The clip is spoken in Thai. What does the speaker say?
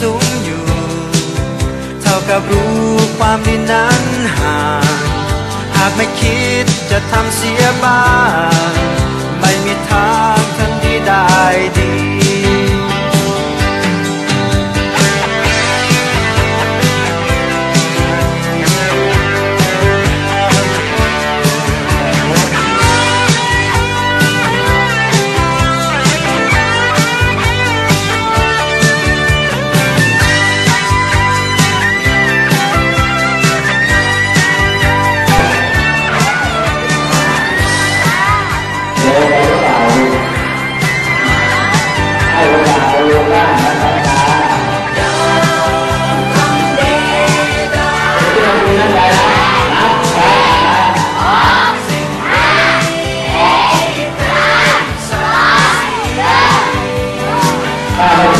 สูงอยู่ เท่ากับรู้ความดีนั้นห่าง หากไม่คิดจะทำเสียบ้าง Amen.